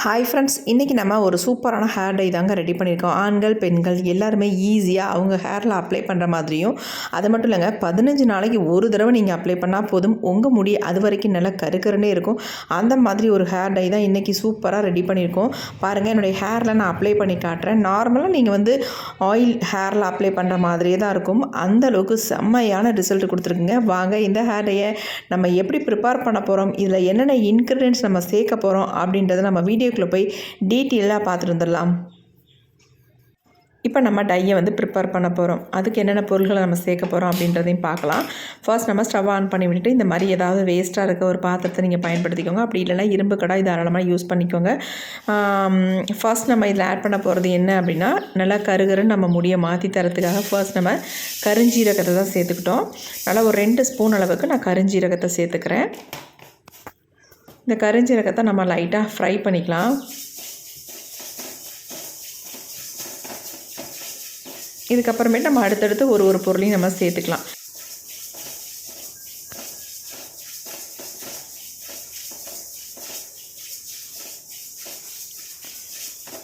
Hi friends இன்றைக்கி நம்ம ஒரு சூப்பரான ஹேர் டை தாங்க ரெடி பண்ணியிருக்கோம். ஆண்கள் பெண்கள் எல்லாருமே ஈஸியாக அவங்க ஹேரில் அப்ளை பண்ணுற மாதிரியும் அது மட்டும் இல்லைங்க பதினஞ்சு நாளைக்கு ஒரு தடவை நீங்கள் அப்ளை பண்ணால் போதும். உங்கள் முடி அது வரைக்கும் நல்லா கருக்கருன்னே இருக்கும். அந்த மாதிரி ஒரு ஹேர் டை தான் இன்றைக்கி சூப்பராக ரெடி பண்ணியிருக்கோம். பாருங்கள் என்னுடைய ஹேரில் நான் அப்ளை பண்ணி காட்டுறேன். நார்மலாக நீங்கள் வந்து ஆயில் ஹேரில் அப்ளை பண்ணுற மாதிரியே தான் இருக்கும். அந்த அளவுக்கு செம்மையான ரிசல்ட் கொடுத்துருக்குங்க. வாங்க இந்த ஹேர் டையை நம்ம எப்படி ப்ரிப்பேர் பண்ண போகிறோம் இதில் என்னென்ன இன்க்ரீடியன்ஸ் நம்ம சேர்க்க போகிறோம் அப்படின்றத நம்ம வீடியோ வீடியோக்குள்ளே போய் டீட்டெயிலாக பார்த்துட்டு வந்துடலாம். இப்போ நம்ம டையை வந்து ப்ரிப்பேர் பண்ண போகிறோம் அதுக்கு என்னென்ன பொருள்களை நம்ம சேர்க்க போகிறோம் அப்படின்றதையும் பார்க்கலாம். ஃபர்ஸ்ட் நம்ம ஸ்டவ் ஆன் பண்ணி விட்டுட்டு இந்த மாதிரி ஏதாவது வேஸ்ட்டாக இருக்க ஒரு பாத்திரத்தை நீங்கள் பயன்படுத்திக்கோங்க. அப்படி இல்லைனா இரும்பு கடை தாராளமாக யூஸ் பண்ணிக்கோங்க. ஃபர்ஸ்ட் நம்ம இதில் ஆட் பண்ண போகிறது என்ன அப்படின்னா நல்லா கருகருன்னு நம்ம முடியை மாற்றி தரத்துக்காக ஃபர்ஸ்ட் நம்ம கருஞ்சீரகத்தை தான் சேர்த்துக்கிட்டோம். நல்லா ஒரு ரெண்டு ஸ்பூன் அளவுக்கு நான் கருஞ்சீரகத்தை சேர்த்துக்கிறேன். இந்த கரிஞ்சீரகத்தை நம்ம லைட்டாக ஃப்ரை பண்ணிக்கலாம். இதுக்கப்புறமேட்டு நம்ம அடுத்தடுத்து ஒரு ஒரு பொருளையும் நம்ம சேர்த்துக்கலாம்.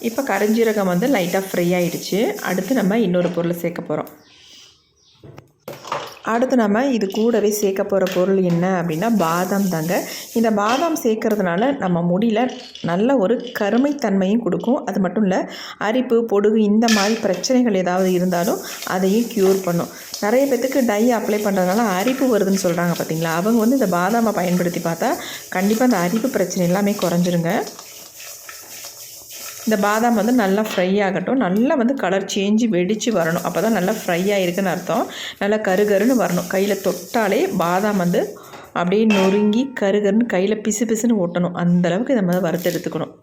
இப்போ கரிஞ்சீரகம் வந்து லைட்டாக ஃப்ரை ஆகிடுச்சு அடுத்து நம்ம இன்னொரு பொருளை சேர்க்க போகிறோம் அடுத்து நம்ம இது கூடவே சேர்க்க போகிற பொருள் என்ன அப்படின்னா பாதாம் தாங்க. இந்த பாதாம் சேர்க்கறதுனால நம்ம முடியில் நல்ல ஒரு கருமைத்தன்மையும் கொடுக்கும். அது மட்டும் இல்லை அரிப்பு பொடுகு இந்த மாதிரி பிரச்சனைகள் ஏதாவது இருந்தாலும் அதையும் க்யூர் பண்ணும். நிறைய பேத்துக்கு டை அப்ளை பண்ணுறதுனால அரிப்பு வருதுன்னு சொல்கிறாங்க பார்த்தீங்களா அவங்க வந்து இந்த பாதாமை பயன்படுத்தி பார்த்தா கண்டிப்பாக அந்த அரிப்பு பிரச்சனை எல்லாமே குறைஞ்சிருங்க. இந்த பாதாம் வந்து நல்லா ஃப்ரை ஆகட்டும். நல்லா வந்து கலர் சேஞ்சு வெடித்து வரணும். அப்போ தான் நல்லா ஃப்ரை ஆகிருக்குன்னு அர்த்தம். நல்லா கருகருன்னு வரணும். கையில் தொட்டாலே பாதாம் வந்து அப்படியே நொறுங்கி கருகருன்னு கையில் பிசு பிசுன்னு ஒட்டணும் அந்தளவுக்கு இதை மாதிரி வறுத்து எடுத்துக்கணும்.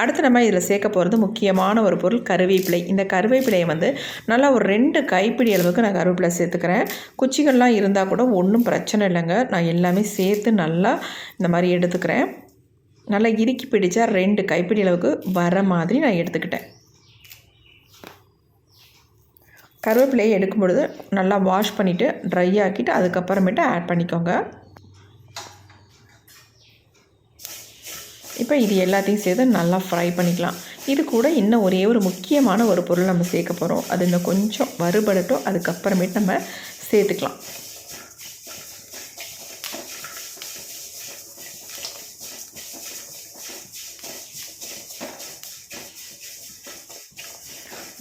அடுத்து நம்ம இதில் சேர்க்க போகிறது முக்கியமான ஒரு பொருள் கருவேப்பிலை. இந்த கருவேப்பிலையை வந்து நல்லா ஒரு ரெண்டு கைப்பிடி அளவுக்கு நான் கருவேப்பிலை சேர்த்துக்கிறேன். குச்சிகள்லாம் இருந்தால் கூட ஒன்றும் பிரச்சனை இல்லைங்க. நான் எல்லாமே சேர்த்து நல்லா இந்த மாதிரி எடுத்துக்கிறேன். நல்லா இறுக்கி பிடிச்சா ரெண்டு கைப்பிடி அளவுக்கு வர மாதிரி நான் எடுத்துக்கிட்டேன். கருவேப்பிலையை எடுக்கும் பொழுது நல்லா வாஷ் பண்ணிவிட்டு ட்ரை ஆக்கிட்டு அதுக்கப்புறமேட்டு ஆட் பண்ணிக்கோங்க. இப்போ இது எல்லாத்தையும் சேர்த்து நல்லா ஃப்ரை பண்ணிக்கலாம். இது கூட இன்னும் ஒரே ஒரு முக்கியமான ஒரு பொருள் நம்ம சேர்க்க போகிறோம் அது இன்னும் கொஞ்சம் வறுபடட்டும் அதுக்கப்புறமேட்டு நம்ம சேர்த்துக்கலாம்.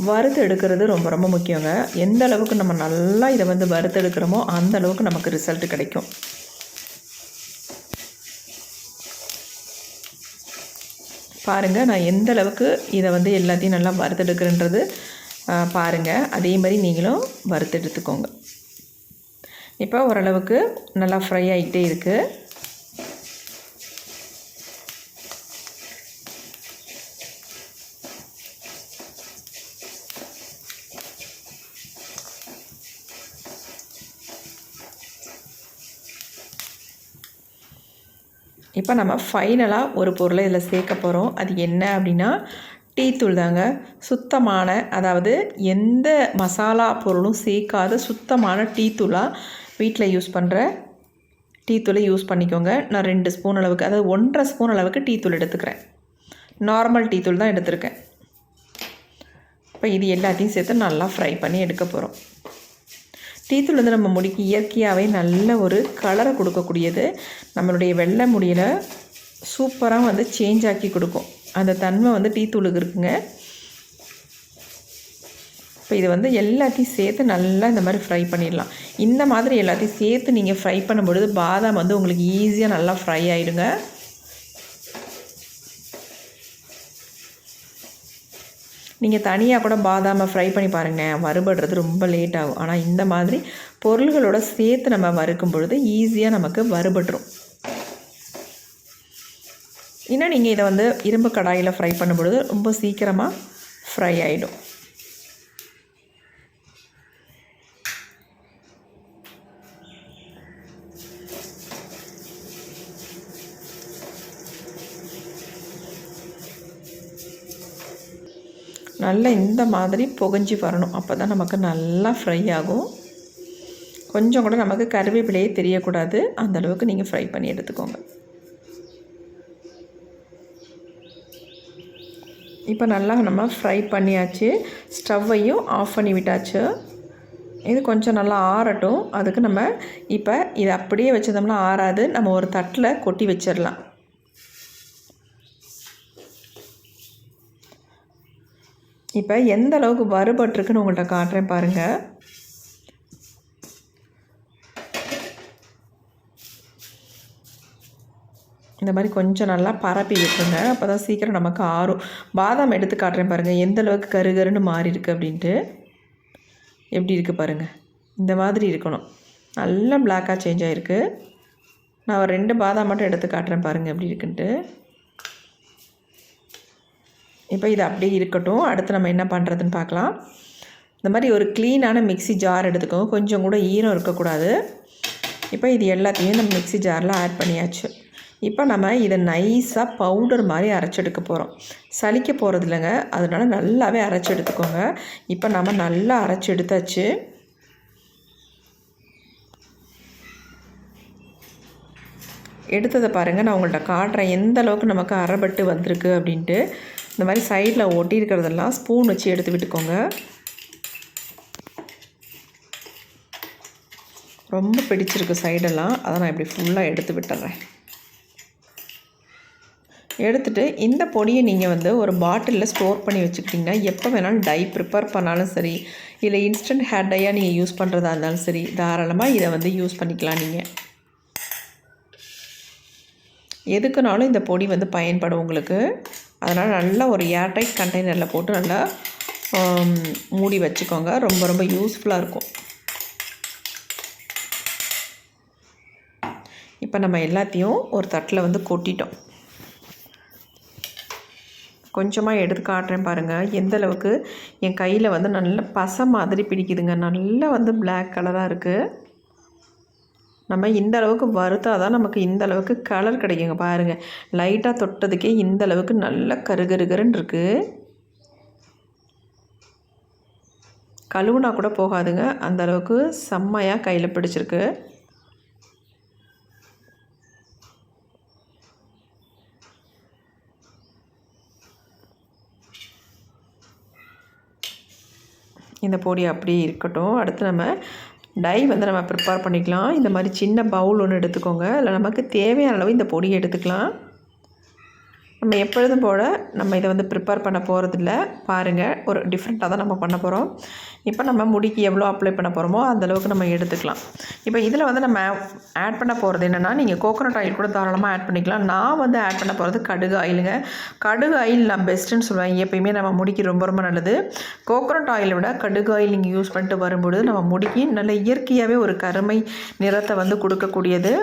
வறுத்து எடுக்கிறது ரொம்ப ரொம்ப முக்கியங்க. எந்த அளவுக்கு நம்ம நல்லா இதை வந்து வறுத்து எடுக்கிறோமோ அந்த அளவுக்கு நமக்கு ரிசல்ட் கிடைக்கும். பாருங்கள் நான் எந்த அளவுக்கு இதை வந்து எல்லாத்தையும் நல்லா வறுத்தெடுக்கிறேன்றது பாருங்கள் அதே மாதிரி நீங்களும் வறுத்தெடுத்துக்கோங்க இப்போ ஓரளவுக்கு நல்லா ஃப்ரை ஆகிட்டே இருக்குது இப்போ நம்ம ஃபைனலாக ஒரு பொருளை இதில் சேர்க்க போகிறோம். அது என்ன அப்படின்னா டீ தூள் தாங்க. சுத்தமான அதாவது எந்த மசாலா பொருளும் சேர்க்காத சுத்தமான டீ தூளாக வீட்டில் யூஸ் பண்ணுற டீ தூளை யூஸ் பண்ணிக்கோங்க. நான் ரெண்டு ஸ்பூன் அளவுக்கு அதாவது ஒன்றரை ஸ்பூன் அளவுக்கு டீ தூள் எடுத்துக்கிறேன். நார்மல் டீ தூள் தான் எடுத்திருக்கேன். இப்போ இது எல்லாத்தையும் சேர்த்து நல்லா ஃப்ரை பண்ணி எடுக்க போகிறோம். டீத்தூள் வந்து நம்ம முடிக்கு இயற்கையாகவே நல்ல ஒரு கலரை கொடுக்கக்கூடியது. நம்மளுடைய வெள்ளை முடியில் சூப்பராக வந்து சேஞ்ச் ஆக்கி கொடுக்கும். அந்த தன்மை வந்து டீத்தூளுக்கு இருக்குங்க. இப்போ இது வந்து எல்லாத்தையும் சேர்த்து நல்லா இந்த மாதிரி ஃப்ரை பண்ணிடலாம். இந்த மாதிரி எல்லாத்தையும் சேர்த்து நீங்கள் ஃப்ரை பண்ணும்பொழுது பாதாம் வந்து உங்களுக்கு ஈஸியாக நல்லா ஃப்ரை ஆகிடுங்க நீங்கள் தனியாக கூட பாதாமை ஃப்ரை பண்ணி பாருங்கள் வறுபடுறது ரொம்ப லேட் ஆகும். ஆனால் இந்த மாதிரி பொருள்களோட சேர்த்து நம்ம வறுக்கும் பொழுது ஈஸியாக நமக்கு வறுபட்டுரும். இன்னும் நீங்கள் இதை வந்து இரும்பு கடாயில் ஃப்ரை பண்ணும்பொழுது ரொம்ப சீக்கிரமாக ஃப்ரை ஆகிடும் நல்லா இந்த மாதிரி புகஞ்சி வரணும். அப்போ தான் நமக்கு நல்லா ஃப்ரை ஆகும். கொஞ்சம் கூட நமக்கு கருவேப்பிலையே தெரியக்கூடாது. அந்தளவுக்கு நீங்கள் ஃப்ரை பண்ணி எடுத்துக்கோங்க. இப்போ நல்லா நம்ம ஃப்ரை பண்ணியாச்சு. ஸ்டவ்வையும் ஆஃப் பண்ணி விட்டாச்சு. இது கொஞ்சம் நல்லா ஆறட்டும். அதுக்கு நம்ம இப்போ இதை அப்படியே வச்சிருந்தோம்னா ஆறாது. நம்ம ஒரு தட்டில் கொட்டி வச்சிடலாம். இப்போ எந்த அளவுக்கு வறுபட்டுருக்குன்னு உங்கள்கிட்ட காட்டுறேன் பாருங்கள் இந்த மாதிரி கொஞ்சம் நல்லா பரப்பி விட்டுருங்க. அப்போ தான் சீக்கிரம் நமக்கு ஆறும். பாதாம் எடுத்து காட்டுறேன் பாருங்கள் எந்த அளவுக்கு கருகருன்னு மாறி இருக்குது அப்படின்ட்டு. எப்படி இருக்குது பாருங்கள் இந்த மாதிரி இருக்கணும். நல்லா பிளாக்காக சேஞ்ச் ஆகிருக்கு நான் ரெண்டு பாதாம் மட்டும் எடுத்து காட்டுறேன் பாருங்கள் எப்படி இருக்குன்ட்டு. இப்போ இது அப்படியே இருக்கட்டும். அடுத்து நம்ம என்ன பண்ணுறதுன்னு பார்க்கலாம். இந்த மாதிரி ஒரு க்ளீனான மிக்ஸி ஜார் எடுத்துக்கோங்க. கொஞ்சம் கூட ஈரம் இருக்கக்கூடாது. இப்போ இது எல்லாத்தையும் நம்ம மிக்ஸி ஜாரில் ஆட் பண்ணியாச்சு. இப்போ நம்ம இதை நைஸாக பவுடர் மாதிரி அரைச்செடுக்க போகிறோம் சலிக்க போகிறது இல்லைங்க. அதனால நல்லாவே அரைச்சி எடுத்துக்கோங்க. இப்போ நம்ம நல்லா அரைச்சி எடுத்தாச்சு. எடுத்ததை பாருங்கள் நான் உங்கள்கிட்ட காட்டுறேன். எந்த அளவுக்கு நமக்கு அரைபட்டு வந்திருக்கு அப்படின்ட்டு. இந்த மாதிரி சைடில் ஒட்டி இருக்கிறதெல்லாம் ஸ்பூன் வச்சு எடுத்து விட்டுக்கோங்க. ரொம்ப பிடிச்சிருக்கு சைடெல்லாம். அதை நான் இப்படி ஃபுல்லாக எடுத்து விட்டுறேன். எடுத்துகிட்டு இந்த பொடியை நீங்கள் வந்து ஒரு பாட்டிலில் ஸ்டோர் பண்ணி வச்சுக்கிட்டிங்கன்னா எப்போ வேணாலும் டை ப்ரிப்பேர் பண்ணாலும் சரி இல்லை இன்ஸ்டன்ட் ஹேர் டையாக நீங்கள் யூஸ் பண்ணுறதா இருந்தாலும் சரி தாராளமாக இதை வந்து யூஸ் பண்ணிக்கலாம் நீங்கள் எதுக்குனாலும் இந்த பொடி வந்து பயன்படும் உங்களுக்கு. அதனால் நல்லா ஒரு ஏர்டைட் கண்டெய்னரில் போட்டு நல்லா மூடி வச்சுக்கோங்க. ரொம்ப ரொம்ப யூஸ்ஃபுல்லாக இருக்கும். இப்போ நம்ம எல்லாத்தையும் ஒரு தட்டில் வந்து கொட்டிட்டோம். கொஞ்சமாக எடுத்து காட்டுறேன் பாருங்கள் எந்த அளவுக்கு என் கையில் வந்து நல்ல பசை மாதிரி பிடிக்குதுங்க. நல்லா வந்து பிளாக் கலராக இருக்குது நம்ம இந்த அளவுக்கு வறுத்தால் தான் நமக்கு இந்த அளவுக்கு கலர் கிடைக்குங்க பாருங்கள் லைட்டாக தொட்டதுக்கே இந்த அளவுக்கு நல்ல கருகருகருன்னு இருக்குது கழுவுனா கூட போகாதுங்க. அந்த அளவுக்கு செம்மையாக கையில் பிடிச்சிருக்கு. இந்த பொடி அப்படியே இருக்கட்டும். அடுத்து நம்ம டை வந்து நம்ம ப்ரிப்பேர் பண்ணிக்கலாம். இந்த மாதிரி சின்ன பவுல் ஒன்று எடுத்துக்கோங்க. இல்லை நமக்கு தேவையான அளவு இந்த பொடியை எடுத்துக்கலாம். நம்ம எப்பொழுதும் போல் நம்ம இதை வந்து ப்ரிப்பேர் பண்ண போகிறதில்ல பாருங்கள் ஒரு டிஃப்ரெண்ட்டாக தான் நம்ம பண்ண போகிறோம் இப்போ நம்ம முடிக்கு எவ்வளோ அப்ளை பண்ண போகிறோமோ அந்தளவுக்கு நம்ம எடுத்துக்கலாம். இப்போ இதில் வந்து நம்ம ஆட் பண்ண போகிறது என்னென்னா நீங்கள் கோகோனட் ஆயில் கூட தாராளமாக ஆட் பண்ணிக்கலாம். நான் வந்து ஆட் பண்ண போகிறது கடுகு ஆயிலுங்க கடுகு ஆயில் நான் பெஸ்ட்டுன்னு சொல்லுவேன். எப்பயுமே நம்ம முடிக்கு ரொம்ப ரொம்ப நல்லது. கோகோனட் ஆயிலை விட கடுகு ஆயில் நீங்கள் யூஸ் பண்ணிட்டு வரும்பொழுது நம்ம முடிக்கு நல்ல இயற்கையாகவே ஒரு கருமை நிறத்தை வந்து கொடுக்கக்கூடியது.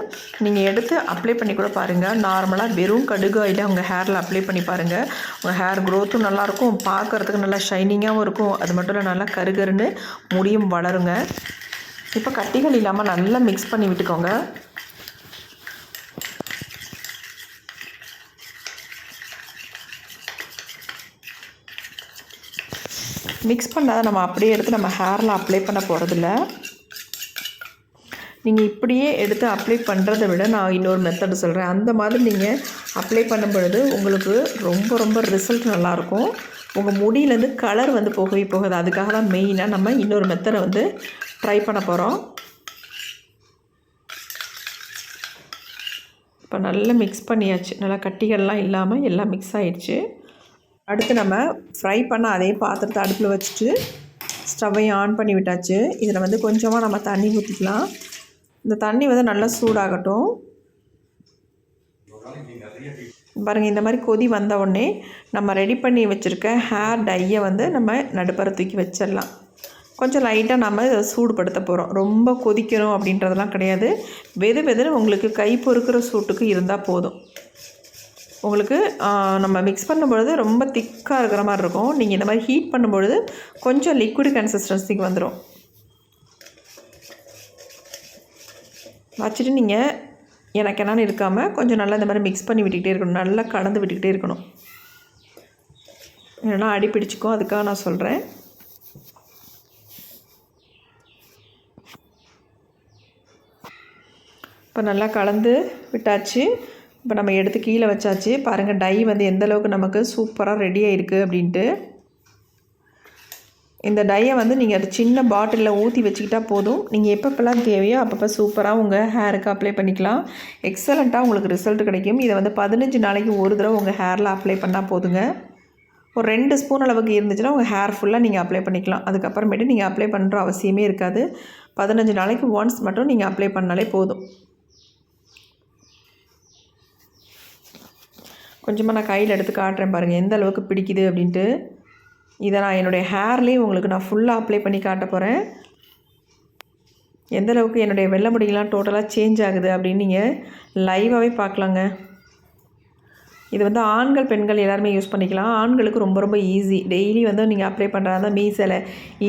நீங்கள் எடுத்து அப்ளை பண்ணி கூட பாருங்கள் நார்மலாக வெறும் கடுகு ஆயிலை உங்கள் ஹேரில் அப்ளை பண்ணி பாருங்கள் உங்கள் ஹேர் க்ரோத்தும் நல்லாயிருக்கும் பார்க்குறதுக்கு நல்லா ஷைனிங்காகவும் இருக்கும். அது மட்டும் இல்லை நல்லா கருகருன்னு முடியும் வளருங்க. இப்போ கட்டிகள் இல்லாமல் நல்லா மிக்ஸ் பண்ணி விட்டுக்கோங்க. மிக்ஸ் பண்ணாத நம்ம அப்படியே எடுத்து நம்ம ஹேரில் அப்ளை பண்ண போகிறதில்ல நீங்கள் இப்படியே எடுத்து அப்ளை பண்ணுறதை விட நான் இன்னொரு மெத்தடு சொல்கிறேன் அந்த மாதிரி நீங்கள் அப்ளை பண்ணும் பொழுது உங்களுக்கு ரொம்ப ரொம்ப ரிசல்ட் நல்லாயிருக்கும். உங்கள் முடியிலேருந்து கலர் வந்து போகவே போகுது. அதுக்காக தான் மெயினாக நம்ம இன்னொரு மெத்தடை வந்து ட்ரை பண்ண போகிறோம் இப்போ நல்லா மிக்ஸ் பண்ணியாச்சு. நல்லா கட்டிகள்லாம் இல்லாமல் எல்லாம் மிக்ஸ் ஆகிடுச்சு அடுத்து நம்ம ஃப்ரை பண்ண அதே பாத்திரத்தை அடுப்பில் வச்சுட்டு ஸ்டவ்வையும் ஆன் பண்ணி விட்டாச்சு. இதில் வந்து கொஞ்சமாக நம்ம தண்ணி ஊற்றிக்கலாம். இந்த தண்ணி வந்து நல்லா சூடாகட்டும். பாருங்கள் இந்த மாதிரி கொதி வந்த உடனே நம்ம ரெடி பண்ணி வச்சுருக்க ஹேர் டையை வந்து நம்ம நடுப்பற தூக்கி வச்சிடலாம். கொஞ்சம் லைட்டாக நம்ம இதை சூடுபடுத்த போகிறோம் ரொம்ப கொதிக்கணும் அப்படின்றதெல்லாம் கிடையாது. வெது வெதுன்னு உங்களுக்கு கை பொறுக்கிற சூட்டுக்கு இருந்தால் போதும். உங்களுக்கு நம்ம மிக்ஸ் பண்ணும்பொழுது ரொம்ப திக்காக இருக்கிற மாதிரி இருக்கும். நீங்கள் இந்த மாதிரி ஹீட் பண்ணும்பொழுது கொஞ்சம் லிக்விட் கன்சிஸ்டன்சிக்கு வந்துடும் வச்சுட்டு நீங்கள் எனக்கு என்னன்னு இருக்காமல் கொஞ்சம் நல்லா இந்த மாதிரி மிக்ஸ் பண்ணி விட்டுக்கிட்டே இருக்கணும். நல்லா கலந்து விட்டுக்கிட்டே இருக்கணும். இல்லைன்னா அடி பிடிச்சிக்கும். அதுக்காக நான் சொல்கிறேன் இப்போ நல்லா கலந்து விட்டாச்சு. இப்போ நம்ம எடுத்து கீழே வச்சாச்சு. பாருங்கள் டை வந்து எந்த அளவுக்கு நமக்கு சூப்பராக ரெடி ஆகிருக்கு அப்படின்ட்டு. இந்த டையை வந்து நீங்கள் அது சின்ன பாட்டிலில் ஊற்றி வச்சுக்கிட்டா போதும். நீங்கள் எப்பப்பெல்லாம் தேவையோ அப்பப்போ சூப்பராக உங்கள் ஹேருக்கு அப்ளை பண்ணிக்கலாம். எக்ஸலண்ட்டாக உங்களுக்கு ரிசல்ட் கிடைக்கும். இதை வந்து பதினஞ்சு நாளைக்கு ஒரு தடவை உங்கள் ஹேரில் அப்ளை பண்ணால் போதுங்க. ஒரு ரெண்டு ஸ்பூன் அளவுக்கு இருந்துச்சுன்னா உங்கள் ஹேர் ஃபுல்லாக நீங்கள் அப்ளை பண்ணிக்கலாம். அதுக்கப்புறமேட்டு நீங்கள் அப்ளை பண்ணுற அவசியமே இருக்காது. பதினஞ்சு நாளைக்கு ஒன்ஸ் மட்டும் நீங்கள் அப்ளை பண்ணாலே போதும். கொஞ்சமாக நான் கையில் எடுத்து காட்டுறேன் பாருங்கள் எந்த அளவுக்கு பிடிக்குது அப்படின்ட்டு. இதை நான் என்னுடைய ஹேர்லேயும் உங்களுக்கு நான் ஃபுல்லாக அப்ளை பண்ணி காட்ட போகிறேன் எந்தளவுக்கு என்னுடைய வெள்ளை முடியெல்லாம் டோட்டலாக சேஞ்ச் ஆகுது அப்படின்னு நீங்கள் லைவாகவே பார்க்கலாங்க. இது வந்து ஆண்கள் பெண்கள் எல்லாருமே யூஸ் பண்ணிக்கலாம். ஆண்களுக்கு ரொம்ப ரொம்ப ஈஸி டெய்லி வந்து நீங்கள் அப்ளை பண்ணுறாங்க மீசையில்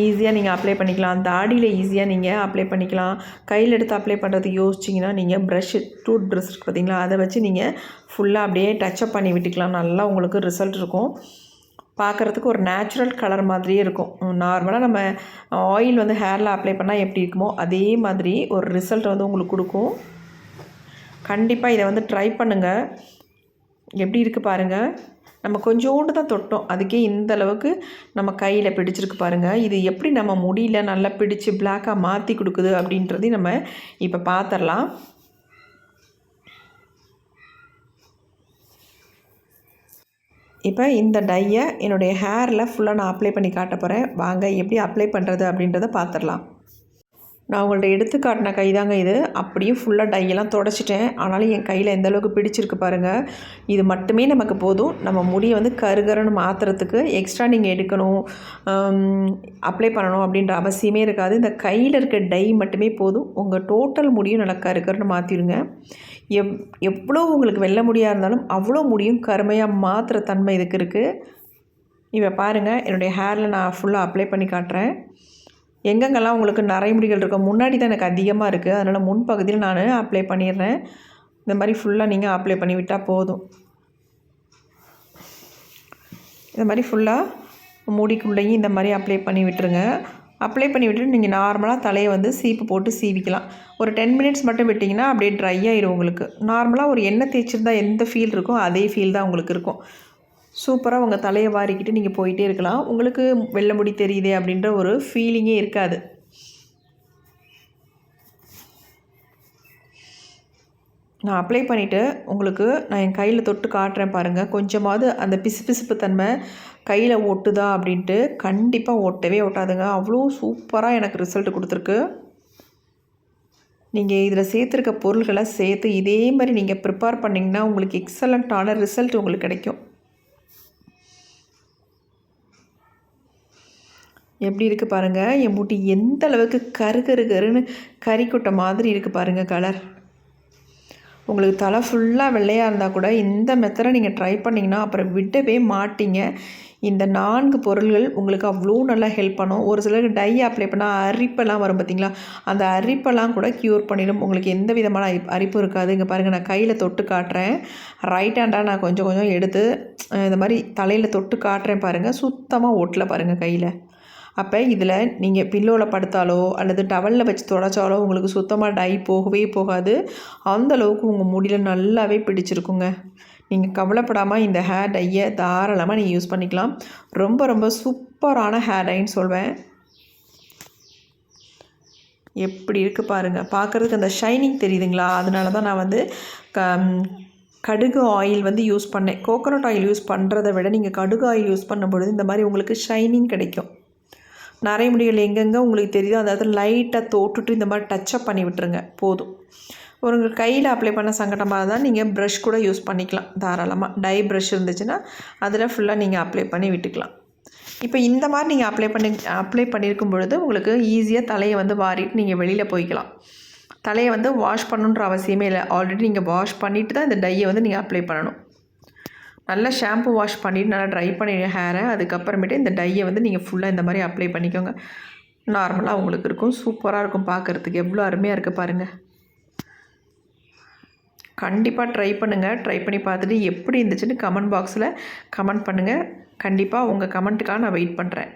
ஈஸியாக நீங்கள் அப்ளை பண்ணிக்கலாம். தாடியில் ஈஸியாக நீங்கள் அப்ளை பண்ணிக்கலாம். கையில் எடுத்து அப்ளை பண்ணுறதுக்கு யோசிச்சிங்கன்னா நீங்கள் ப்ரஷ் டூத் ப்ரஷ் இருக்குது பார்த்தீங்களா அதை வச்சு நீங்கள் ஃபுல்லாக அப்படியே டச்சப் பண்ணி விட்டுக்கலாம். நல்லா உங்களுக்கு ரிசல்ட் இருக்கும். பார்க்குறதுக்கு ஒரு நேச்சுரல் கலர் மாதிரியே இருக்கும். நார்மலாக நம்ம ஆயில் வந்து ஹேரில் அப்ளை பண்ணால் எப்படி இருக்குமோ அதே மாதிரி ஒரு ரிசல்ட் வந்து உங்களுக்கு கொடுக்கும். கண்டிப்பாக இதை வந்து ட்ரை பண்ணுங்கள் எப்படி இருக்குது பாருங்கள் நம்ம கொஞ்சோண்டு தான் தொட்டோம். அதுக்கே இந்த அளவுக்கு நம்ம கையில் பிடிச்சிருக்கு பாருங்கள் இது எப்படி நம்ம முடியல நல்லா பிடிச்சி பிளாக்காக மாற்றி கொடுக்குது அப்படின்றதையும் நம்ம இப்போ பார்த்துடலாம் இப்போ இந்த டையை என்னுடைய ஹேரில் ஃபுல்லாக நான் அப்ளை பண்ணி காட்ட போகிறேன். வாங்க எப்படி அப்ளை பண்ணுறது அப்படின்றத பார்த்துடலாம். நான் உங்கள்ட்ட எடுத்து காட்டின கை தாங்க இது. அப்படியே ஃபுல்லாக டையெல்லாம் தொடச்சிட்டேன். ஆனாலும் என் கையில் எந்த அளவுக்கு பிடிச்சிருக்கு பாருங்கள் இது மட்டுமே நமக்கு போதும். நம்ம முடியை வந்து கருகருன்னு மாற்றுறதுக்கு எக்ஸ்ட்ரா நீங்கள் எடுக்கணும். அப்ளை பண்ணணும் அப்படின்ற அவசியமே இருக்காது. இந்த கையில் இருக்க டை மட்டுமே போதும். உங்கள் டோட்டல் முடியும் நல்லா கருகருன்னு மாற்றிடுங்க. எவ் எவ்வளோ உங்களுக்கு வெல்ல முடியாக இருந்தாலும் அவ்வளோ முடியும். கருமையாக மாற்றுற தன்மை இதுக்கு இருக்குது இப்போ பாருங்கள் என்னுடைய ஹேரில் நான் ஃபுல்லாக அப்ளை பண்ணி காட்டுறேன். எங்கெங்கெல்லாம் உங்களுக்கு நிறைய முடிகள் இருக்கோ முன்னாடி தான் எனக்கு அதிகமாக இருக்குது அதனால் முன்பகுதியில் நான் அப்ளை பண்ணிடுறேன். இந்த மாதிரி ஃபுல்லாக நீங்கள் அப்ளை பண்ணி விட்டால் போதும். இந்த மாதிரி ஃபுல்லாக முடிக்குள்ளேயும் இந்த மாதிரி அப்ளை பண்ணி விட்டுருங்க. அப்ளை பண்ணி விட்டுட்டு நீங்கள் நார்மலாக தலையை வந்து சீப்பு போட்டு சீவிக்கலாம். ஒரு டென் மினிட்ஸ் மட்டும் விட்டிங்கன்னா அப்படியே ட்ரை ஆயிரும் உங்களுக்கு. நார்மலாக ஒரு எண்ணெய் தேய்ச்சிருந்தா எந்த ஃபீல் இருக்கோ அதே ஃபீல் தான் உங்களுக்கு இருக்கும். சூப்பராக உங்கள் தலையை வாரிக்கிட்டு நீங்கள் போயிட்டே இருக்கலாம். உங்களுக்கு வெள்ளை முடி தெரியுதே அப்படின்ற ஒரு ஃபீலிங்கே இருக்காது. நான் அப்ளை பண்ணிவிட்டு உங்களுக்கு நான் என் கையில் தொட்டு காட்டுறேன் பாருங்கள் கொஞ்சமாவது அந்த பிசு பிசுப்பு தன்மை கையில் ஒட்டுதா அப்படின்ட்டு கண்டிப்பாக ஒட்டவே ஒட்டாதுங்க அவ்வளோ சூப்பராக எனக்கு ரிசல்ட் கொடுத்துருக்கு. நீங்கள் இதில் சேர்த்துருக்க பொருள்களை சேர்த்து இதே மாதிரி நீங்கள் ப்ரிப்பேர் பண்ணிங்கன்னா உங்களுக்கு எக்ஸலண்ட்டான ரிசல்ட் உங்களுக்கு கிடைக்கும். எப்படி இருக்குது பாருங்கள் என் முட்டி எந்த அளவுக்கு கரு கரு கருன்னு கறிக்கொட்டை மாதிரி இருக்குது பாருங்கள் கலர் உங்களுக்கு தலை ஃபுல்லாக வெள்ளையாக இருந்தால் கூட இந்த மெத்தடை நீங்கள் ட்ரை பண்ணிங்கன்னா அப்புறம் விடவே மாட்டிங்க. இந்த நான்கு பொருள்கள் உங்களுக்கு அவ்வளோ நல்லா ஹெல்ப் பண்ணும். ஒரு சிலருக்கு டை அப்ளை பண்ணால் அரிப்பெல்லாம் வரும் பார்த்திங்களா அந்த அரிப்பெல்லாம் கூட க்யூர் பண்ணிடும். உங்களுக்கு எந்த விதமான அரிப்பு இருக்காது. இங்கே பாருங்கள் நான் கையில் தொட்டு காட்டுறேன். ரைட் ஹேண்டாக நான் கொஞ்சம் கொஞ்சம் எடுத்து இந்த மாதிரி தலையில் தொட்டு காட்டுறேன் பாருங்கள் சுத்தமாக ஒட்டில் பாருங்கள் கையில். அப்போ இதில் நீங்கள் பில்லோவில் படுத்தாலோ அல்லது டவலில் வச்சு தொடச்சாலோ உங்களுக்கு சுத்தமாக டை போகவே போகாது. அந்தளவுக்கு உங்கள் முடியில் நல்லாவே பிடிச்சிருக்குங்க. நீங்கள் கவலைப்படாமல் இந்த ஹேர் டையை தாராளமாக நீங்கள் யூஸ் பண்ணிக்கலாம். ரொம்ப ரொம்ப சூப்பரான ஹேர் டைன்னு சொல்வேன். எப்படி இருக்குது பாருங்கள் பார்க்குறதுக்கு அந்த ஷைனிங் தெரியுதுங்களா? அதனால தான் நான் வந்து க கடுகு ஆயில் வந்து யூஸ் பண்ணேன். கோகோனட் ஆயில் யூஸ் பண்ணுறதை விட நீங்கள் கடுகு ஆயில் யூஸ் பண்ணும்பொழுது இந்த மாதிரி உங்களுக்கு ஷைனிங் கிடைக்கும். நிறைய முடிகள் எங்கெங்கே உங்களுக்கு தெரியுதோ அந்த இடத்துல லைட்டாக தோட்டுட்டு இந்த மாதிரி டச்சப் பண்ணி விட்டுருங்க. போதும். ஒரு கையில் அப்ளை பண்ண சங்கடமாக தான் நீங்கள் ப்ரஷ் கூட யூஸ் பண்ணிக்கலாம். தாராளமாக டை ப்ரஷ் இருந்துச்சுன்னா அதில் ஃபுல்லாக நீங்கள் அப்ளை பண்ணி விட்டுக்கலாம். இப்போ இந்த மாதிரி நீங்கள் அப்ளை பண்ணி அப்ளை பண்ணியிருக்கும் பொழுது உங்களுக்கு ஈஸியாக தலையை வந்து வாரிட்டு நீங்கள் வெளியில் போய்க்கலாம். தலையை வந்து வாஷ் பண்ணுன்ற அவசியமே இல்லை. ஆல்ரெடி நீங்கள் வாஷ் பண்ணிவிட்டு தான் இந்த டையை வந்து நீங்கள் அப்ளை பண்ணணும். நல்லா ஷாம்பு வாஷ் பண்ணிவிட்டு நல்லா ட்ரை பண்ணிடுங்க ஹேரை அதுக்கப்புறமேட்டு இந்த டையை வந்து நீங்கள் ஃபுல்லாக இந்த மாதிரி அப்ளை பண்ணிக்கோங்க. நார்மலாக உங்களுக்கு இருக்கும். சூப்பராக இருக்கும் பார்க்குறதுக்கு எவ்வளோ அருமையாக இருக்குது பாருங்கள் கண்டிப்பாக ட்ரை பண்ணுங்கள் ட்ரை பண்ணி பார்த்துட்டு எப்படி இருந்துச்சுன்னு கமெண்ட் பாக்ஸில் கமெண்ட் பண்ணுங்கள் கண்டிப்பாக உங்கள் கமெண்ட்டுக்காக நான் வெயிட் பண்ணுறேன்